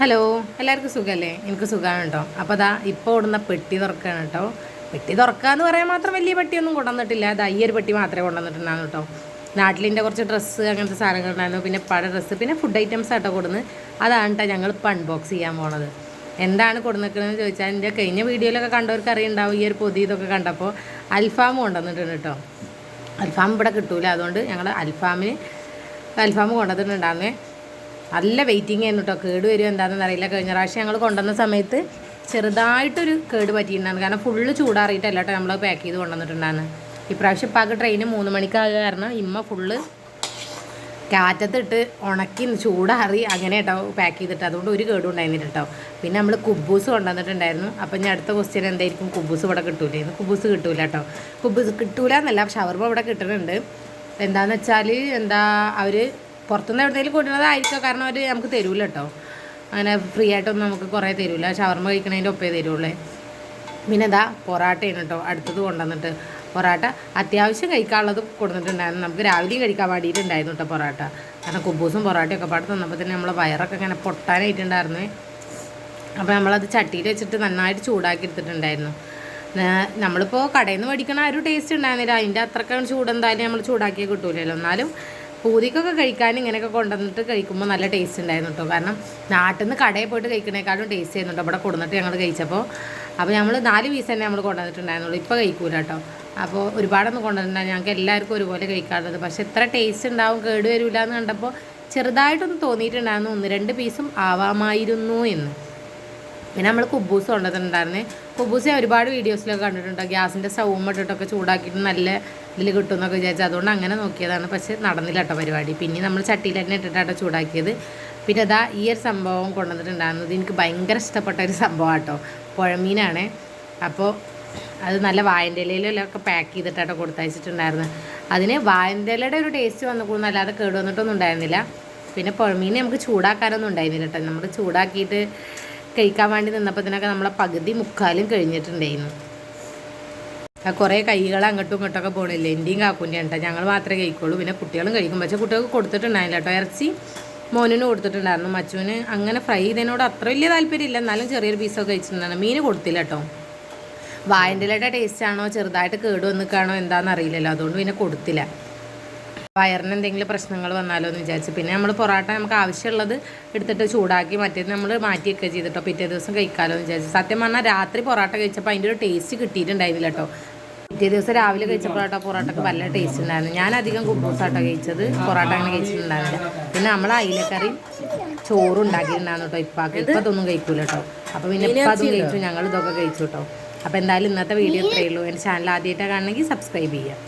Hello എല്ലാവർക്കും സുഖമല്ലേ എനിക്ക് സുഖമാണ് കേട്ടോ അപ്പോൾ അതാ ഇപ്പോൾ ഓടുന്ന പെട്ടി തുറക്കുകയാണ് കേട്ടോ പെട്ടി തുറക്കുക എന്ന് പറയാൻ മാത്രം വലിയ പെട്ടിയൊന്നും കൊണ്ടുവന്നിട്ടില്ല. അത് ഈ ഒരു പെട്ടി മാത്രമേ കൊണ്ടുവന്നിട്ടുണ്ടായിരുന്നു കേട്ടോ നാട്ടിലിന്റെ കുറച്ച് ഡ്രസ്സ് അങ്ങനത്തെ സാധനങ്ങൾ ഉണ്ടായിരുന്നു. പിന്നെ പഴ ഡ്രസ്സ് പിന്നെ ഫുഡ് ഐറ്റംസ് ആട്ടോ കൊടുന്ന്. അതാണ് കേട്ടോ ഞങ്ങൾ ഇപ്പോൾ അൺബോക്സ് ചെയ്യാൻ പോണത്. എന്താണ് കൊടുന്നിരിക്കണമെന്ന് ചോദിച്ചാൽ എന്റെ കഴിഞ്ഞ വീഡിയോയിലൊക്കെ കണ്ടവർക്ക് അറിയുണ്ടാവും. ഈ ഒരു പൊതി ഇതൊക്കെ കണ്ടപ്പോൾ അൽഫാം കൊണ്ടുവന്നിട്ടുണ്ട് കേട്ടോ അൽഫാം ഇവിടെ കിട്ടൂല. അതുകൊണ്ട് ഞങ്ങൾ അൽഫാമിന് അൽഫാം കൊണ്ടുവന്നിട്ടുണ്ടായിരുന്നേ. നല്ല വെയിറ്റിംഗ് ആയിരുന്നു കേട്ടോ കേട് വരും എന്താണെന്ന് അറിയില്ല. കഴിഞ്ഞ പ്രാവശ്യം ഞങ്ങൾ കൊണ്ടുവന്ന സമയത്ത് ചെറുതായിട്ടൊരു കേട് പറ്റിയിട്ടുണ്ടായിരുന്നു. കാരണം ഫുള്ള് ചൂടാറിയിട്ടല്ല കേട്ടോ നമ്മൾ പാക്ക് ചെയ്ത് കൊണ്ടുവന്നിട്ടുണ്ടായിരുന്നു. ഇപ്രാവശ്യം ഇപ്പം ട്രെയിന് മൂന്ന് മണിക്കായ കാരണം ഇമ്മ ഫുള്ള് കാറ്റത്തിട്ട് ഉണക്കി ചൂടാറി അങ്ങനെ കേട്ടോ പാക്ക് ചെയ്തിട്ട്. അതുകൊണ്ട് ഒരു കേടും ഉണ്ടായിരുന്നില്ല കേട്ടോ പിന്നെ നമ്മൾ കുബൂസ് കൊണ്ടുവന്നിട്ടുണ്ടായിരുന്നു. അപ്പം ഞാൻ അടുത്ത ക്വസ്റ്റ്യൻ എന്തായിരിക്കും? കുബൂസ് ഇവിടെ കിട്ടൂലേന്ന് കുബൂസ് കിട്ടൂല കേട്ടോ കുബൂസ് കിട്ടൂല എന്നല്ല ഷവർമ ഇവിടെ കിട്ടുന്നുണ്ട്. എന്താണെന്ന് വെച്ചാൽ എന്താ അവർ പുറത്തുനിന്ന് എവിടെയെങ്കിലും കൊണ്ടുവന്നതായിരിക്കും. കാരണം അവർ നമുക്ക് തരൂല കേട്ടോ അങ്ങനെ ഫ്രീ ആയിട്ടൊന്നും നമുക്ക് കുറേ തരൂല. ഷവർമ കഴിക്കണതിന്റെ ഒപ്പേ തരുള്ളേ. പിന്നെ ഇതാ പൊറാട്ടയാണ് കേട്ടോ അടുത്തത് കൊണ്ടുവന്നിട്ട് പൊറാട്ട അത്യാവശ്യം കഴിക്കാനുള്ളത് കൊടുത്തിട്ടുണ്ടായിരുന്നു. നമുക്ക് രാവിലെയും കഴിക്കാൻ വേണ്ടിയിട്ടുണ്ടായിരുന്നു കേട്ടോ പൊറാട്ട. കാരണം കുബൂസും പൊറാട്ടയും ഒക്കെ പാടത്ത് തന്നപ്പോൾ തന്നെ നമ്മളെ വയറൊക്കെ ഇങ്ങനെ പൊട്ടാനായിട്ടുണ്ടായിരുന്നു. അപ്പോൾ നമ്മളത് ചട്ടിയിൽ വെച്ചിട്ട് നന്നായിട്ട് ചൂടാക്കി എടുത്തിട്ടുണ്ടായിരുന്നു. നമ്മളിപ്പോൾ കടയിൽ നിന്ന് മേടിക്കണ ആ ഒരു ടേസ്റ്റ് ഉണ്ടായിരുന്നില്ല. അതിന്റെ അത്രക്കാണ് ചൂടെന്തായാലും നമ്മൾ ചൂടാക്കിയേ കിട്ടൂലല്ലോ. എന്നാലും പൂതിക്കൊക്കെ കഴിക്കാൻ ഇങ്ങനെയൊക്കെ കൊണ്ടുവന്നിട്ട് കഴിക്കുമ്പോൾ നല്ല ടേസ്റ്റ് ഉണ്ടായിരുന്നു കേട്ടോ കാരണം നാട്ടിൽ നിന്ന് കടയിൽ പോയിട്ട് കഴിക്കണേക്കാളും ടേസ്റ്റ് ചെയ്യുന്നുണ്ട് ഇവിടെ കൊടുന്നിട്ട് ഞങ്ങൾ കഴിച്ചപ്പോൾ അപ്പോൾ നമ്മൾ നാല് പീസ് തന്നെ നമ്മൾ കൊണ്ടുവന്നിട്ടുണ്ടായിരുന്നുള്ളൂ. ഇപ്പോൾ കഴിക്കൂല കേട്ടോ അപ്പോൾ ഒരുപാടൊന്നും കൊണ്ടുവന്നിട്ടുണ്ടായിരുന്നു ഞങ്ങൾക്ക് എല്ലാവർക്കും ഒരുപോലെ കഴിക്കാറുള്ളത്. പക്ഷേ എത്ര ടേസ്റ്റ് ഉണ്ടാവും കേടുവരില്ല എന്ന് കണ്ടപ്പോൾ ചെറുതായിട്ടൊന്ന് തോന്നിയിട്ടുണ്ടായിരുന്നു. ഒന്ന് രണ്ട് പീസും ആവാമായിരുന്നു എന്ന്. പിന്നെ നമ്മൾ കുബൂസ് കൊണ്ടുവന്നിട്ടുണ്ടായിരുന്നേ. കുബൂസ് ഞാൻ ഒരുപാട് വീഡിയോസിലൊക്കെ കണ്ടിട്ടുണ്ട്. ഗ്യാസിന്റെ സ്റ്റൗം ഇട്ടിട്ടൊക്കെ ചൂടാക്കിയിട്ട് നല്ല ഇതിൽ കിട്ടും എന്നൊക്കെ വിചാരിച്ചു. അതുകൊണ്ട് അങ്ങനെ നോക്കിയതാണ്. പക്ഷേ നടന്നില്ല കേട്ടോ പരിപാടി. പിന്നെ നമ്മൾ ചട്ടിയിൽ തന്നെ ഇട്ടിട്ടാട്ടോ ചൂടാക്കിയത്. പിന്നെ അതാ ഈ ഒരു സംഭവം കൊണ്ടുവന്നിട്ടുണ്ടായിരുന്നത് എനിക്ക് ഭയങ്കര ഇഷ്ടപ്പെട്ട ഒരു സംഭവം കേട്ടോ പുഴമീനാണ്. അപ്പോൾ അത് നല്ല വായന്റെ ഇലയിലൊക്കെ പാക്ക് ചെയ്തിട്ടാട്ടോ കൊടുത്തയച്ചിട്ടുണ്ടായിരുന്നത് അതിന് വായന്റെ ഇലയുടെ ഒരു ടേസ്റ്റ് വന്നുകൂടുന്നു അല്ലാതെ കേട് വന്നിട്ടൊന്നും ഉണ്ടായിരുന്നില്ല. പിന്നെ പുഴമീനെ നമുക്ക് ചൂടാക്കാനൊന്നും ഉണ്ടായിരുന്നില്ല കേട്ടോ നമ്മൾ ചൂടാക്കിയിട്ട് കഴിക്കാൻ വേണ്ടി നിന്നപ്പോഴത്തേനൊക്കെ നമ്മളെ പകുതി മുക്കാലും കഴിഞ്ഞിട്ടുണ്ടായിരുന്നു. കുറേ കൈകൾ അങ്ങോട്ടും ഇങ്ങോട്ടൊക്കെ പോകണില്ലേ എന്റെയും കാക്കൂന്റെ കേട്ടോ ഞങ്ങൾ മാത്രമേ കഴിക്കുള്ളൂ. പിന്നെ കുട്ടികളും കഴിക്കും. പക്ഷേ കുട്ടികൾക്ക് കൊടുത്തിട്ടുണ്ടായില്ല കേട്ടോ. ഇറച്ചി മോനിന് കൊടുത്തിട്ടുണ്ടായിരുന്നു. മച്ചുവിന് അങ്ങനെ ഫ്രൈ ചെയ്തതിനോട് അത്ര വലിയ താല്പര്യമില്ല. എന്നാലും ചെറിയൊരു പീസൊക്കെ കഴിച്ചിട്ടുണ്ടായിരുന്നു മീൻ കൊടുത്തില്ല കേട്ടോ. വായന്റെ ടേസ്റ്റ് ആണോ? ചെറുതായിട്ട് കേട് വന്നിക്കാണോ എന്താണെന്ന് അറിയില്ലല്ലോ. അതുകൊണ്ട് പിന്നെ കൊടുത്തില്ല. വയറിന് എന്തെങ്കിലും പ്രശ്നങ്ങൾ വന്നാലോ എന്ന് വിചാരിച്ചു. പിന്നെ നമ്മൾ പൊറോട്ട നമുക്ക് ആവശ്യമുള്ളത് എടുത്തിട്ട് ചൂടാക്കി മറ്റേത് നമ്മൾ മാറ്റിയൊക്കെ ചെയ്തിട്ടോ പിറ്റേ ദിവസം കഴിക്കാമല്ലോ എന്ന് വിചാരിച്ചു. സത്യം പറഞ്ഞാൽ രാത്രി പൊറോട്ട കഴിച്ചപ്പോൾ അതിന്റെ ഒരു ടേസ്റ്റ് കിട്ടിയിട്ടുണ്ടായിരുന്നില്ല കേട്ടോ പിറ്റേ ദിവസം രാവിലെ കഴിച്ച പൊറോട്ട പൊറോട്ടക്ക് നല്ല ടേസ്റ്റ് ഉണ്ടായിരുന്നു. ഞാൻ അധികം കുബൂസാട്ടോ കഴിച്ചത്. പൊറോട്ട അങ്ങനെ കഴിച്ചിട്ടുണ്ടായിരുന്നില്ല. പിന്നെ നമ്മൾ അയിലക്കറി ചോറ് ഉണ്ടാക്കിയിട്ടുണ്ടായിരുന്നു കേട്ടോ ഇപ്പാക്ക്. ഇപ്പം അതൊന്നും കഴിക്കൂല കേട്ടോ അപ്പോൾ പിന്നെ ഇപ്പം അതും കഴിച്ചു. ഞങ്ങൾ ഇതൊക്കെ കഴിച്ചു കേട്ടോ അപ്പോൾ എന്തായാലും ഇന്നത്തെ വീഡിയോ ഇത്രയേ ഉള്ളൂ. എന്റെ ചാനൽ ആദ്യമായിട്ടാണ് കാണണമെങ്കിൽ സബ്സ്ക്രൈബ് ചെയ്യുക